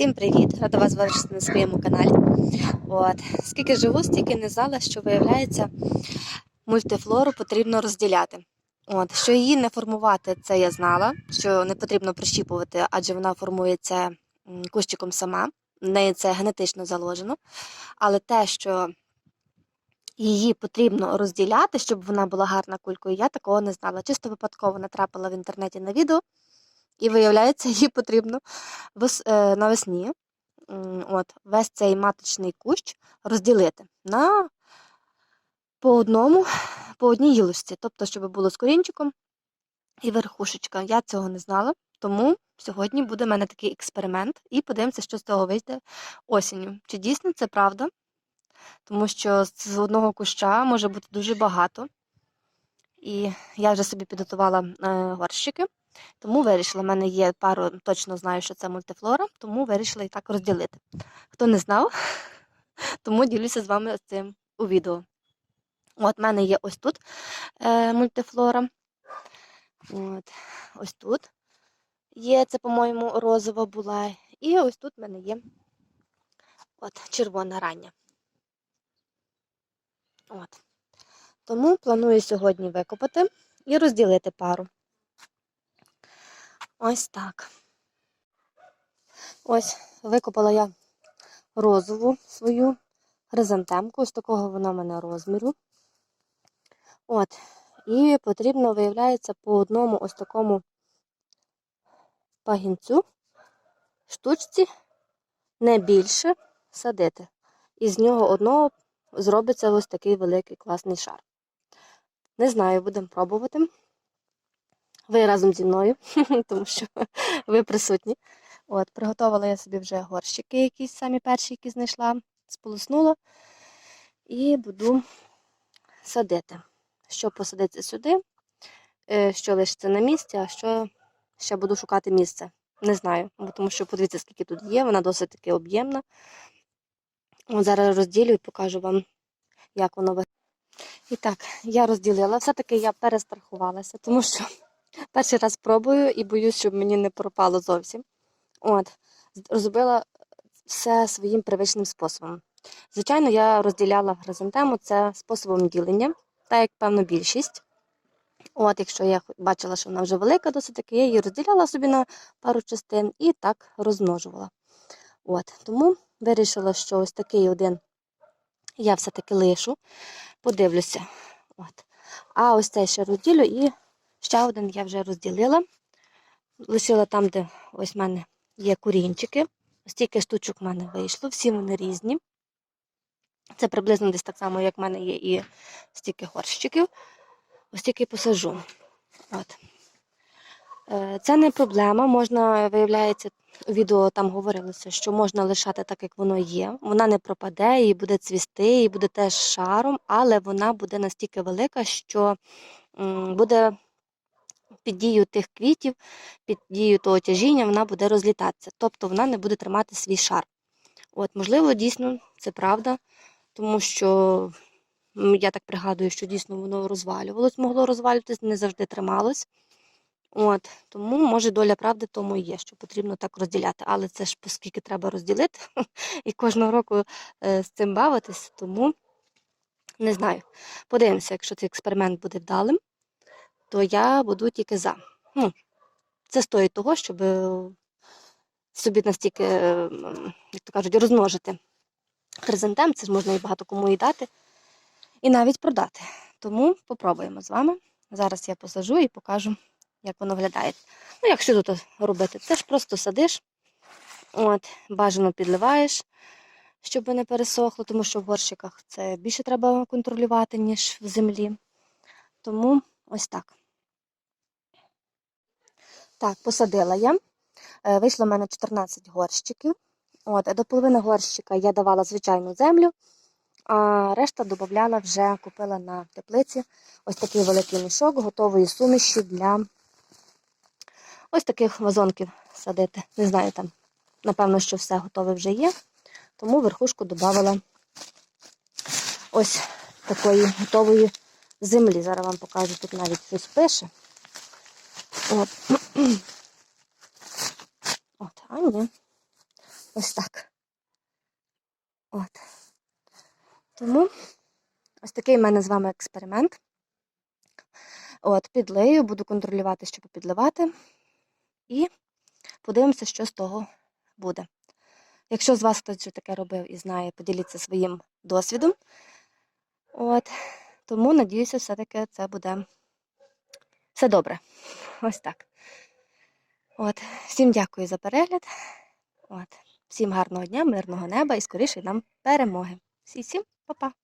Всім привіт! Рада вас бачити на своєму каналі. От. Скільки живу, стільки не знала, що виявляється, мультифлору потрібно розділяти. От. Що її не формувати, це я знала, що не потрібно прищіпувати, адже вона формується кущиком сама. В неї це генетично заложено. Але те, що її потрібно розділяти, щоб вона була гарна кулькою, я такого не знала. Чисто випадково натрапила в інтернеті на відео, і виявляється, її потрібно е, навесні от, весь цей маточний кущ розділити на по одному, по одній гілочці, тобто, щоб було з корінчиком і верхушечка. Я цього не знала, тому сьогодні буде в мене такий експеримент, і подивимося, що з того вийде осінню. Чи дійсно це правда? Тому що з одного куща може бути дуже багато. І я вже собі підготувала е, горщики. Тому вирішила, в мене є пару, точно знаю, що це мультифлора, тому вирішила і так розділити. Хто не знав, тому ділюся з вами цим у відео. От в мене є ось тут е, мультифлора. От, ось тут є, це, по-моєму, розова була. І ось тут в мене є от, червона рання. От. Тому планую сьогодні викопати і розділити пару. Ось так. Ось викопала я розову свою хризантемку. Ось такого вона в мене розміру. От. І потрібно, виявляється, по одному ось такому пагінцю, штучці, не більше садити. І з нього одного зробиться ось такий великий класний шар. Не знаю, будемо пробувати. Ви разом зі мною, тому що ви присутні. От, Приготувала я собі вже горщики, якісь самі перші, які знайшла, сполоснула. І буду садити. Що посадиться сюди, е, що лишиться на місці, а що ще буду шукати місце. Не знаю, тому що подивіться, скільки тут є, вона досить таки об'ємна. От Зараз розділю і покажу вам, як воно виглядає. І так, я розділила. Все-таки я перестрахувалася, тому що перший раз пробую і боюсь, щоб мені не пропало зовсім. От, зробила все своїм привичним способом. Звичайно, я розділяла хризантему це способом ділення, так як певно більшість. От, якщо я бачила, що вона вже велика, досить таки, я її розділяла собі на пару частин і так розмножувала. От, тому вирішила, що ось такий один я все-таки лишу, подивлюся. От. А ось цей ще розділю і ще один я вже розділила. Лишила там, де ось в мене є корінчики. Стільки штучок в мене вийшло, всі вони різні. Це приблизно десь так само, як в мене є і стільки горщиків. Ось тільки посажу. От. Е, Це не проблема. Можна, виявляється, у відео там говорилося, що можна лишати так, як воно є. Вона не пропаде, і буде цвісти, і буде теж шаром, але вона буде настільки велика, що буде під дією тих квітів, під дією того тяжіння, вона буде розлітатися. Тобто вона не буде тримати свій шар. От, можливо, дійсно це правда, тому що я так пригадую, що дійсно воно розвалювалось, могло розвалюватись, не завжди трималось. От, тому, може, доля правди тому і є, що потрібно так розділяти. Але це ж оскільки треба розділити і кожного року е, з цим бавитись, тому не знаю. Подивимося, якщо цей експеримент буде вдалим, то я буду тільки за. Ну, це стоїть того, щоб е, собі настільки, е, як то кажуть, розмножити хризантем, це ж можна і багато кому і дати, і навіть продати. Тому попробуємо з вами. Зараз я посажу і покажу, як воно виглядає. Ну, як що тут робити? Це ж просто садиш, от, бажано підливаєш, щоб не пересохло, тому що в горщиках це більше треба контролювати, ніж в землі. Тому ось так. Так, посадила я. Е, Вийшло в мене 14 горщиків. От, до половини горщика я давала звичайну землю, а решта додавала вже, купила на теплиці ось такий великий мішок готової суміші для ось таких вазонків садити. Не знаю, там, напевно, що все готове вже є. Тому верхушку додавала ось такої готової землі. Зараз вам покажу, тут навіть щось пише. От. От, а ні. Ось так. От. Тому ось такий в мене з вами експеримент. От, підлию, буду контролювати, щоб підливати. І подивимося, що з того буде. Якщо з вас хтось вже таке робив і знає, поділіться своїм досвідом. От, тому, надіюся, все-таки це буде все добре. Ось так. От, всім дякую за перегляд. От, всім гарного дня, мирного неба і скоріше нам перемоги. Всі, всім, па-па!